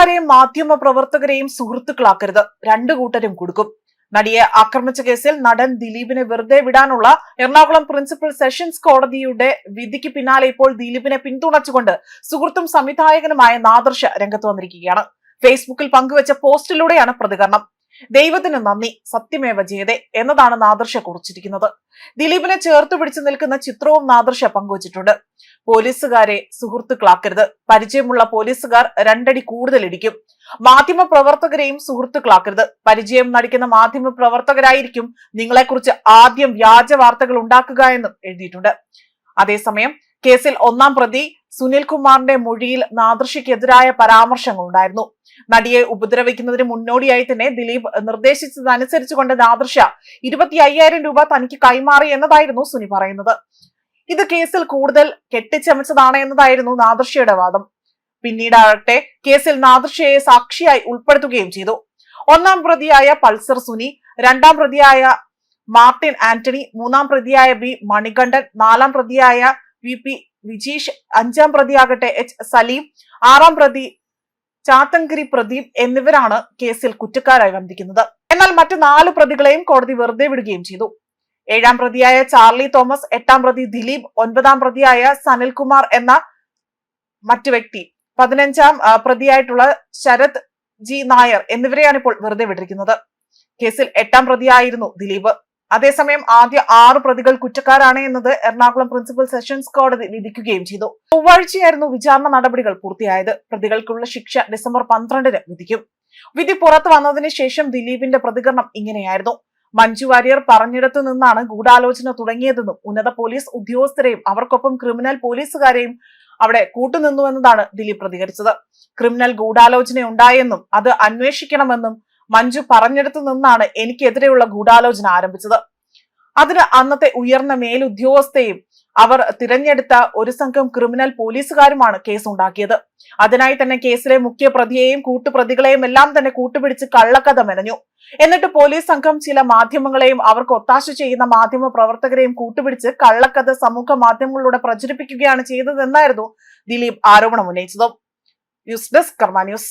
പോലീസുകാരെയും മാധ്യമ പ്രവർത്തകരെയും സുഹൃത്തുക്കളാക്കരുത്. രണ്ടു കൂട്ടരും കൊടുക്കും. നടിയെ ആക്രമിച്ച കേസിൽ നടൻ ദിലീപിനെ വെറുതെ വിടാനുള്ള എറണാകുളം പ്രിൻസിപ്പൽ സെഷൻസ് കോടതിയുടെ വിധിക്ക് പിന്നാലെ ഇപ്പോൾ ദിലീപിനെ പിന്തുണച്ചുകൊണ്ട് സുഹൃത്തും സംവിധായകനുമായ നാദർശ രംഗത്ത് വന്നിരിക്കുകയാണ്. ഫേസ്ബുക്കിൽ പങ്കുവച്ച പോസ്റ്റിലൂടെയാണ് പ്രതികരണം. ദൈവത്തിന് നന്ദി സത്യമേവ ജയതേ എന്നതാണ് നാദർശ കുറിച്ചിരിക്കുന്നത്. ദിലീപിനെ ചേർത്ത് പിടിച്ചു നിൽക്കുന്ന ചിത്രവും നാദർശ പങ്കുവച്ചിട്ടുണ്ട്. പോലീസുകാരെ സുഹൃത്തുക്കളാക്കരുത്. പരിചയമുള്ള പോലീസുകാർ രണ്ടടി കൂടുതൽ ഇടിക്കും മാധ്യമ പ്രവർത്തകരെയും സുഹൃത്തുക്കളാക്കരുത്. പരിചയം നടിക്കുന്ന മാധ്യമ പ്രവർത്തകരായിരിക്കും നിങ്ങളെക്കുറിച്ച് ആദ്യം വ്യാജ വാർത്തകൾ ഉണ്ടാക്കുക എന്നും എഴുതിയിട്ടുണ്ട്. അതേസമയം കേസിൽ ഒന്നാം പ്രതി സുനിൽ കുമാറിന്റെ മൊഴിയിൽ നാദർശയ്ക്കെതിരായ പരാമർശങ്ങളുണ്ടായിരുന്നു. നടിയെ ഉപദ്രവിക്കുന്നതിന് മുന്നോടിയായി തന്നെ ദിലീപ് നിർദ്ദേശിച്ചതനുസരിച്ചുകൊണ്ട് നാദൃശ ഇരുപത്തി അയ്യായിരം രൂപ തനിക്ക് കൈമാറി എന്നതായിരുന്നു സുനി പറയുന്നത്. ഇത് കേസിൽ കൂടുതൽ കെട്ടിച്ചമച്ചതാണ് എന്നതായിരുന്നു നാദൃശയുടെ വാദം. പിന്നീടാകട്ടെ കേസിൽ നാദൃശയെ സാക്ഷിയായി ഉൾപ്പെടുത്തുകയും ചെയ്തു. ഒന്നാം പ്രതിയായ പൾസർ സുനി രണ്ടാം പ്രതിയായ മാർട്ടിൻ ആന്റണി മൂന്നാം പ്രതിയായ ബി മണികണ്ഠൻ നാലാം പ്രതിയായ വി പി വിജീഷ് അഞ്ചാം പ്രതിയാകട്ടെ എച്ച് സലീം ആറാം പ്രതി ചാത്തങ്കരി പ്രദീപ് എന്നിവരാണ് കേസിൽ കുറ്റക്കാരായി വന്നിരിക്കുന്നത് എന്നാൽ മറ്റു നാല് പ്രതികളെയും കോടതി വെറുതെ വിടുകയും ചെയ്തു. ഏഴാം പ്രതിയായ ചാർലി തോമസ് എട്ടാം പ്രതി ദിലീപ് ഒൻപതാം പ്രതിയായ സനിൽകുമാർ എന്ന മറ്റു വ്യക്തി പതിനഞ്ചാം പ്രതിയായിട്ടുള്ള ശരത് ജി നായർ എന്നിവരെയാണ് ഇപ്പോൾ വെറുതെ വിട്ടിരിക്കുന്നത്. കേസിൽ എട്ടാം പ്രതിയായിരുന്നു ദിലീപ്. അതേസമയം ആദ്യ ആറ് പ്രതികൾ കുറ്റക്കാരാണ് എന്നത് എറണാകുളം പ്രിൻസിപ്പൽ സെഷൻസ് കോടതി വിധിക്കുകയും ചെയ്തു. ചൊവ്വാഴ്ചയായിരുന്നു വിചാരണ നടപടികൾ പൂർത്തിയായത്. പ്രതികൾക്കുള്ള ശിക്ഷ ഡിസംബർ പന്ത്രണ്ടിന് വിധിക്കും. വിധി പുറത്തു വന്നതിന് ശേഷം ദിലീപിന്റെ പ്രതികരണം ഇങ്ങനെയായിരുന്നു. മഞ്ജു വാര്യർ പറഞ്ഞിടത്തു നിന്നാണ് ഗൂഢാലോചന തുടങ്ങിയതെന്നും ഉന്നത പോലീസ് ഉദ്യോഗസ്ഥരെയും അവർക്കൊപ്പം ക്രിമിനൽ പോലീസുകാരെയും അവിടെ കൂട്ടുനിന്നുവെന്നതാണ് ദിലീപ് പ്രതികരിച്ചത്. ക്രിമിനൽ ഗൂഢാലോചന ഉണ്ടായെന്നും അത് അന്വേഷിക്കണമെന്നും മഞ്ജു പറഞ്ഞെടുത്തു നിന്നാണ് എനിക്കെതിരെയുള്ള ഗൂഢാലോചന ആരംഭിച്ചത്. അതിന് അന്നത്തെ ഉയർന്ന മേലുദ്യോഗസ്ഥയും അവർ തിരഞ്ഞെടുത്ത ഒരു സംഘം ക്രിമിനൽ പോലീസുകാരുമാണ് കേസ് ഉണ്ടാക്കിയത് അതിനായി തന്നെ കേസിലെ മുഖ്യ പ്രതിയെയും കൂട്ടുപ്രതികളെയും എല്ലാം തന്നെ കൂട്ടുപിടിച്ച് കള്ളക്കഥ മെനഞ്ഞു. എന്നിട്ട് പോലീസ് സംഘം ചില മാധ്യമങ്ങളെയും അവർക്ക് ഒത്താശ ചെയ്യുന്ന മാധ്യമ പ്രവർത്തകരെയും കൂട്ടുപിടിച്ച് കള്ളക്കഥ സമൂഹ മാധ്യമങ്ങളിലൂടെ പ്രചരിപ്പിക്കുകയാണ് ചെയ്തതെന്നായിരുന്നു ദിലീപ് ആരോപണം ഉന്നയിച്ചത്. News desk Karma news.